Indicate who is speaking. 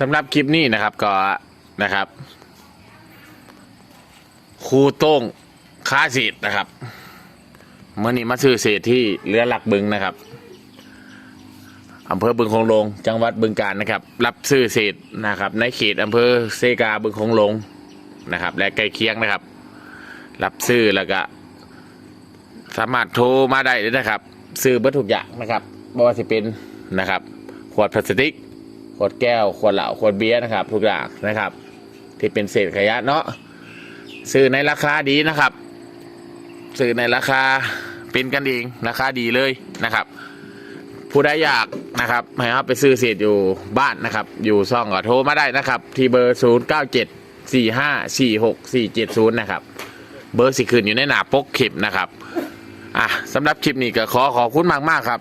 Speaker 1: สำหรับคลิปนี้นะครับก็นะครับครูโต้งค้าเศษนะครับเมื่อนี้มาซื้อเศษที่เรือหลักบึงนะครับอำเภอบึงคงลง จังหวัดบึงกาฬนะครับ รับซื้อเศษนะครับ ในเขตอำเภอเซกาบึงคงลงนะครับ และใกล้เคียงนะครับ รับซื้อแล้วก็ สามารถโทรมาได้เลยนะครับ ซื้อเบอร์ทุกอย่างนะครับไม่ว่าจะเป็นนะครับ ขวดพลาสติก ขวดแก้วขวดเหล้าขวดเบียร์นะครับ ทุกอย่างนะครับ ที่เป็นเศษขยะเนาะซื้อในราคาดีนะครับซื้อในราคาเป็นกันเองราคาดีเลยนะครับผู้ใดอยากนะครับให้ครับไปซื้อเศษอยู่บ้านนะครับ อยู่ซ่องก็โทรมาได้นะครับ ที่เบอร์ 0 9 7 4 5 4 6 4 7 0 นะครับ เบอร์สิขึ้นอยู่ในหนาปกคลิปนะครับอะสำหรับคลิปนี้ก็ขอขอบคุณมาก ๆ ครับ